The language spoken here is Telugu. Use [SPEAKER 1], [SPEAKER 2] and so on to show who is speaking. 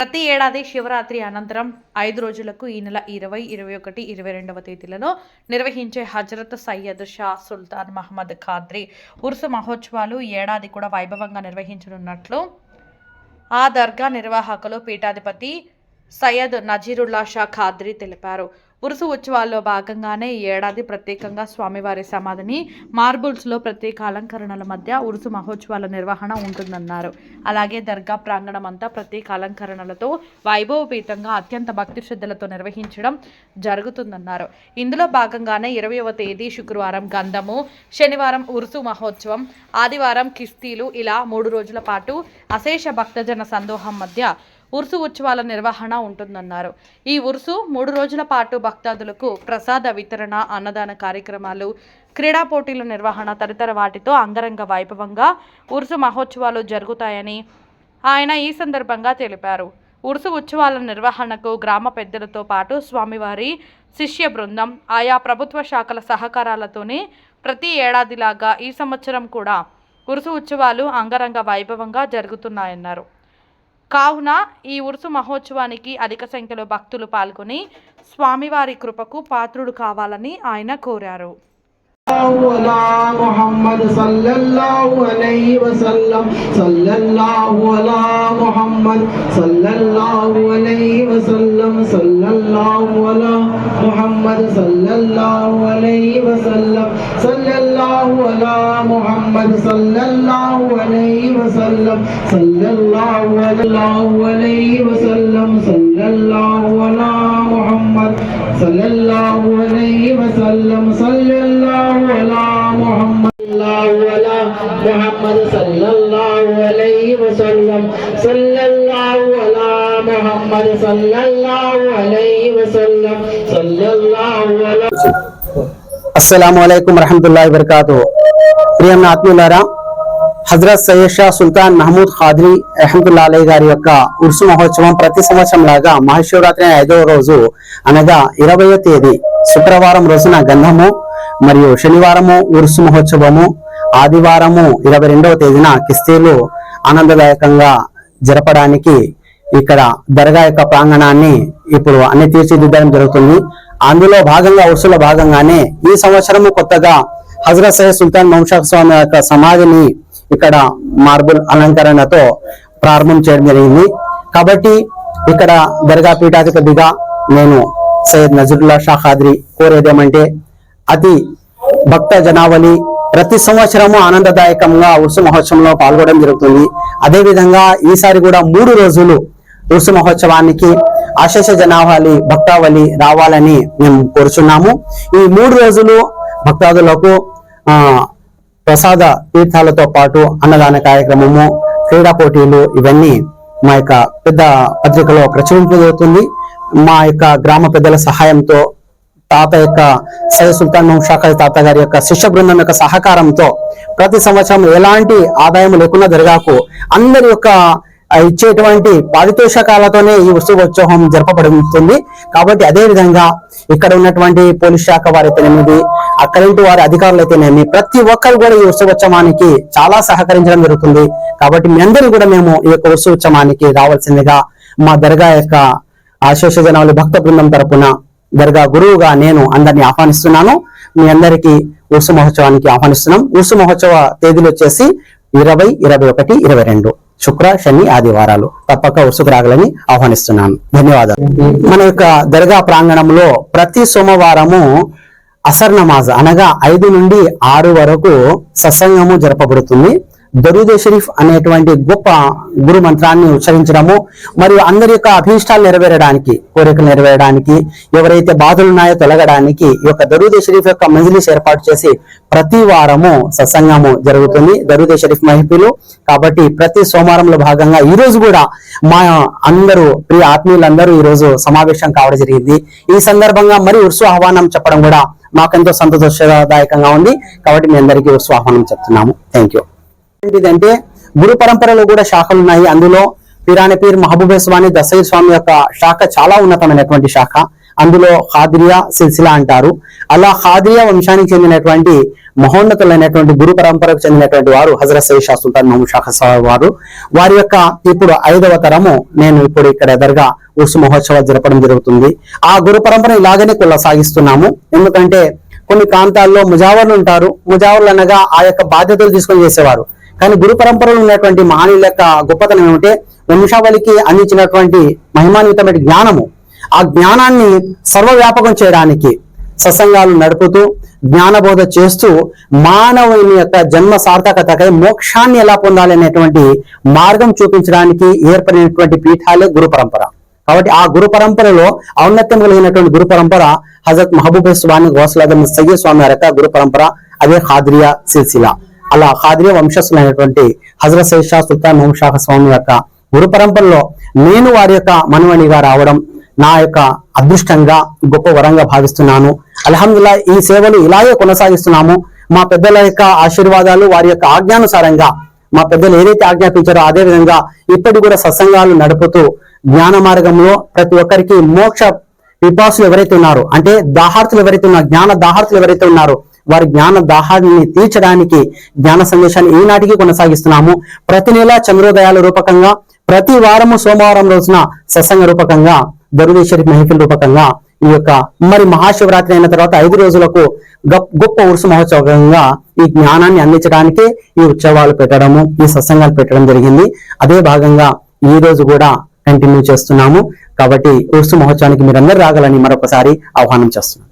[SPEAKER 1] ప్రతి ఏడాది శివరాత్రి అనంతరం ఐదు రోజులకు ఈ నెల ఇరవై ఇరవై ఒకటి ఇరవై రెండవ తేదీలలో నిర్వహించే హజరత్ సయ్యద్ షా సుల్తాన్ మహమ్మద్ ఖాద్రి ఉర్సు మహోత్సవాలు ఏడాది కూడా వైభవంగా నిర్వహించనున్నట్లు ఆ దర్గా నిర్వాహకులు పీఠాధిపతి సయ్యద్ నజీరుల్లా షా ఖాద్రి తెలిపారు. ఉరుసు ఉత్సవాల్లో భాగంగానే ఈ ఏడాది ప్రత్యేకంగా స్వామివారి సమాధిని మార్బుల్స్లో ప్రత్యేక అలంకరణల మధ్య ఉరుసు మహోత్సవాల నిర్వహణ ఉంటుందన్నారు. అలాగే దర్గా ప్రాంగణం అంతా ప్రత్యేక అలంకరణలతో వైభవపేతంగా అత్యంత భక్తి శ్రద్ధలతో నిర్వహించడం జరుగుతుందన్నారు. ఇందులో భాగంగానే ఇరవయవ తేదీ శుక్రవారం గంధము శనివారం ఉరుసు మహోత్సవం ఆదివారం కిస్తీలు ఇలా మూడు రోజుల పాటు అశేష భక్తజన సందోహం మధ్య ఉరుసు ఉత్సవాల నిర్వహణ ఉంటుందన్నారు. ఈ ఉరుసు మూడు రోజుల పాటు భక్తాదులకు ప్రసాద వితరణ అన్నదాన కార్యక్రమాలు క్రీడా పోటీల నిర్వహణ తదితర వాటితో అంగరంగ వైభవంగా ఉరుసు మహోత్సవాలు జరుగుతాయని ఆయన ఈ సందర్భంగా తెలిపారు. ఉరుసు ఉత్సవాల నిర్వహణకు గ్రామ పెద్దలతో పాటు స్వామివారి శిష్య బృందం ఆయా ప్రభుత్వ శాఖల సహకారాలతోనే ప్రతి ఏడాదిలాగా ఈ సంవత్సరం కూడా ఉరుసు ఉత్సవాలు అంగరంగ వైభవంగా జరుగుతున్నాయన్నారు. కావున ఈ ఉరుసు మహోత్సవానికి అధిక సంఖ్యలో భక్తులు పాల్గొని స్వామివారి కృపకు పాత్రుడు కావాలని ఆయన కోరారు
[SPEAKER 2] على محمد صلى الله عليه وسلم صلى الله على محمد صلى الله عليه وسلم صلى الله على محمد صلى الله عليه وسلم صلى الله على محمد صلى الله عليه وسلم صلى الله عليه وسلم صلى الله على محمد صلى الله عليه وسلم صلى الله على محمد الله على محمد صلى الله عليه وسلم صلى الله على محمد صلى الله عليه وسلم صلى الله على
[SPEAKER 3] అస్సలం అయికం వరహమతుల్లాhi వబర్కాతు ప్రియం ఆత్మీయులారా హజరత్ సయ్యద్ షా సుల్తాన్ మహమూద్ ఖాద్రి రహమతుల్లా గారి యొక్క ఉర్సు మహోత్సవం ప్రతి సంవత్సరం లాగా మహాశివరాత్రి ఐదవ రోజు అనగా ఇరవయో తేదీ శుక్రవారం రోజున గంధము మరియు శనివారము ఉర్సు మహోత్సవము ఆదివారము ఇరవై రెండవ తేదీన కిస్తీలు ఆనందదాయకంగా జరపడానికి ఇక్కడ దర్గా యొక్క ప్రాంగణాన్ని ఇప్పుడు అన్ని తీర్చిదిద్దడం జరుగుతుంది. అందులో భాగంగా ఉర్సులో భాగంగానే ఈ సంవత్సరము కొత్తగా హజరత్ సయ్యద్ సుల్తాన్ వంశా స్వామి యొక్క సమాధిని ఇక్కడ మార్బుల్ అలంకరణతో ప్రారంభం చేయడం జరిగింది. కాబట్టి ఇక్కడ దర్గా పీఠాధిపతిగా నేను సయ్యద్ నజరుల్లా షా ఖాద్రి కోరేదేమంటే అతి భక్త జనావళి ప్రతి సంవత్సరము ఆనందదాయకంగా ఉత్సవ మహోత్సవంలో పాల్గొనడం జరుగుతుంది. అదేవిధంగా ఈసారి కూడా మూడు రోజులు ఉత్సవ మహోత్సవానికి ఆశేష జనావళి భక్తావళి రావాలని మేము కోరుచున్నాము. ఈ మూడు రోజులు భక్తాదులకు ఆ ప్రసాద తీర్థాలతో పాటు అన్నదాన కార్యక్రమము క్రీడా పోటీలు ఇవన్నీ మా యొక్క పెద్ద పత్రికలో ప్రచురించబడుతుంది మా యొక్క గ్రామ పెద్దల సహాయంతో తాత యొక్క సయ్యద్ సుల్తాన్ షాఖల్ తాత గారి యొక్క శిష్య బృందం యొక్క సహకారంతో ప్రతి సంవత్సరం ఎలాంటి ఆదాయం లేకుండా జరగాకు అందరి యొక్క ఇచ్చేటువంటి పారితోషకాలతోనే ఈ ఉత్సవోత్సవం జరపబడుతుంది. కాబట్టి అదే విధంగా ఇక్కడ ఉన్నటువంటి పోలీస్ శాఖ వారైతేనేమి అక్కడింటి వారి అధికారులు అయితేనేమి ప్రతి ఒక్కరు కూడా ఈ ఉత్సవోత్సవానికి చాలా సహకరించడం జరుగుతుంది. కాబట్టి మీ అందరూ కూడా మేము ఈ యొక్క ఉత్సవోత్సవానికి రావాల్సిందిగా మా దర్గా యొక్క ఆశేష జనాలు భక్త బృందం తరపున దర్గా గురువుగా నేను అందరిని ఆహ్వానిస్తున్నాను. మీ అందరికీ ఉర్సు మహోత్సవానికి ఆహ్వానిస్తున్నాం. ఉర్సు మహోత్సవ తేదీలు వచ్చేసి ఇరవై ఇరవై ఒకటి ఇరవై రెండు. శుక్ర శని ఆదివారాలు. తప్పక ఉర్సుకు రాగలని ఆహ్వానిస్తున్నాను. ధన్యవాదాలు. మన యొక్క దర్గా ప్రాంగణంలో ప్రతి సోమవారము అసర్ నమాజ్ అనగా ఐదు నుండి ఆరు వరకు సత్సంగము జరపబడుతుంది. దరూదే షరీఫ్ అనేటువంటి గొప్ప గురు మంత్రాన్ని ఉచ్చరించడము మరియు అందరి యొక్క అభీష్టాలు నెరవేరడానికి కోరికలు నెరవేరడానికి ఎవరైతే బాధలు ఉన్నాయో తొలగడానికి ఈ యొక్క దరూదే షరీఫ్ యొక్క మంజిలీస్ ఏర్పాటు చేసి ప్రతి వారము సత్సంగము జరుగుతుంది. దరూదే షరీఫ్ మహిళలు కాబట్టి ప్రతి సోమవారంలో భాగంగా ఈ రోజు కూడా మా అందరూ ప్రియ ఆత్మీయులందరూ ఈ రోజు సమావేశం కావడం జరిగింది. ఈ సందర్భంగా మరి ఉర్సు ఆహ్వానం చెప్పడం కూడా మాకెంతో సంతోషదాయకంగా ఉంది. కాబట్టి మీ అందరికీ స్వాహనం చెప్తున్నాము. థ్యాంక్ యూ ఏంటిదంటే గురు పరంపరలో కూడా శాఖలు ఉన్నాయి. అందులో పీరాని పీర్ మహబూబే స్వామి దసయి స్వామి యొక్క శాఖ చాలా ఉన్నతమైనటువంటి శాఖ. అందులో హాద్రియా సిల్సిలా అంటారు. అలా హాద్రియా వంశానికి చెందినటువంటి మహోన్నతులైనటువంటి గురు పరంపరకు చెందినటువంటి వారు హజరత్ సయ్యద్ సుల్తాన్ మహమ్మద్ షా వారు. వారి యొక్క ఇప్పుడు ఐదవ తరము నేను ఇప్పుడు ఇక్కడ ఎదురుగా ఉర్సు మహోత్సవాలు జరపడం జరుగుతుంది. ఆ గురు పరంపర ఇలాగనే కొనసాగిస్తున్నాము. ఎందుకంటే కొన్ని ప్రాంతాల్లో ముజావర్లు ఉంటారు. ముజావర్లు అనగా ఆ యొక్క బాధ్యతలు తీసుకొని చేసేవారు. కానీ గురు పరంపరలో ఉన్నటువంటి మహనీయుల యొక్క గొప్పతనం ఏమిటంటే వంశావళికి అందించినటువంటి మహిమాన్వితమైన జ్ఞానము. ఆ జ్ఞానాన్ని సర్వవ్యాపకం చేయడానికి సత్సంగాలు నడుపుతూ జ్ఞానబోధ చేస్తూ మానవుని యొక్క జన్మ సార్థకతకై మోక్షాన్ని ఎలా పొందాలి అనేటువంటి మార్గం చూపించడానికి ఏర్పడినటువంటి పీఠాలే గురు పరంపర. కాబట్టి ఆ గురు పరంపరలో ఔన్నత్యం కలిగినటువంటి గురు పరంపర హజరత్ మహబూబ్ స్వామి గోసలాదం సయ్య స్వామి వారి యొక్క గురు పరంపర అదే హాద్రియా సిల్సిలా అలా హాద్రియ వంశస్థులైనటువంటి హజరత్ సయ్యద్ షా సుల్తాన్ మొహమ్మద్ స్వామి యొక్క గురు పరంపరలో నేను వారి యొక్క మనవనిగా రావడం నా యొక్క అదృష్టంగా గొప్ప వరంగా భావిస్తున్నాను. అల్హమ్దుల్లా ఈ సేవలు ఇలాగే కొనసాగిస్తున్నాము. మా పెద్దల యొక్క ఆశీర్వాదాలు వారి యొక్క ఆజ్ఞానుసారంగా మా పెద్దలు ఏదైతే ఆజ్ఞాపించారో అదే విధంగా ఇప్పటి కూడా సత్సంగాలు నడుపుతూ జ్ఞాన మార్గంలో ప్రతి ఒక్కరికి మోక్ష పిపాసులు ఎవరైతే ఉన్నారో అంటే దాహార్తులు ఎవరైతే ఉన్నారు జ్ఞాన దాహార్తులు ఎవరైతే ఉన్నారో వారి జ్ఞాన దాహాన్ని తీర్చడానికి జ్ఞాన సందేశాన్ని ఈనాటికి కొనసాగిస్తున్నాము. ప్రతి నెల చంద్రోదయాల రూపకంగా ప్రతి వారము సోమవారం రోజున సత్సంగ రూపకంగా దరుదేశ్వరి షరీఫ్ మెహఫిల్ రూపకంగా ఈ యొక్క మరి మహాశివరాత్రి అయిన తర్వాత ఐదు రోజులకు గొప్ప గొప్ప ఉరుసు మహోత్సవంగా ఈ జ్ఞానాన్ని అందించడానికి ఈ ఉత్సవాలు పెట్టడము ఈ సత్సంగాలు పెట్టడం జరిగింది. అదే భాగంగా ఈ రోజు కూడా కంటిన్యూ చేస్తున్నాము. కాబట్టి ఉరుసు మహోత్సవానికి మీరందరూ రాగలని మరొకసారి ఆహ్వానం చేస్తున్నాం.